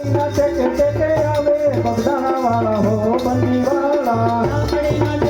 ટેકે ટેકે આવે બગદાણા વાળા હો બંદી વાળા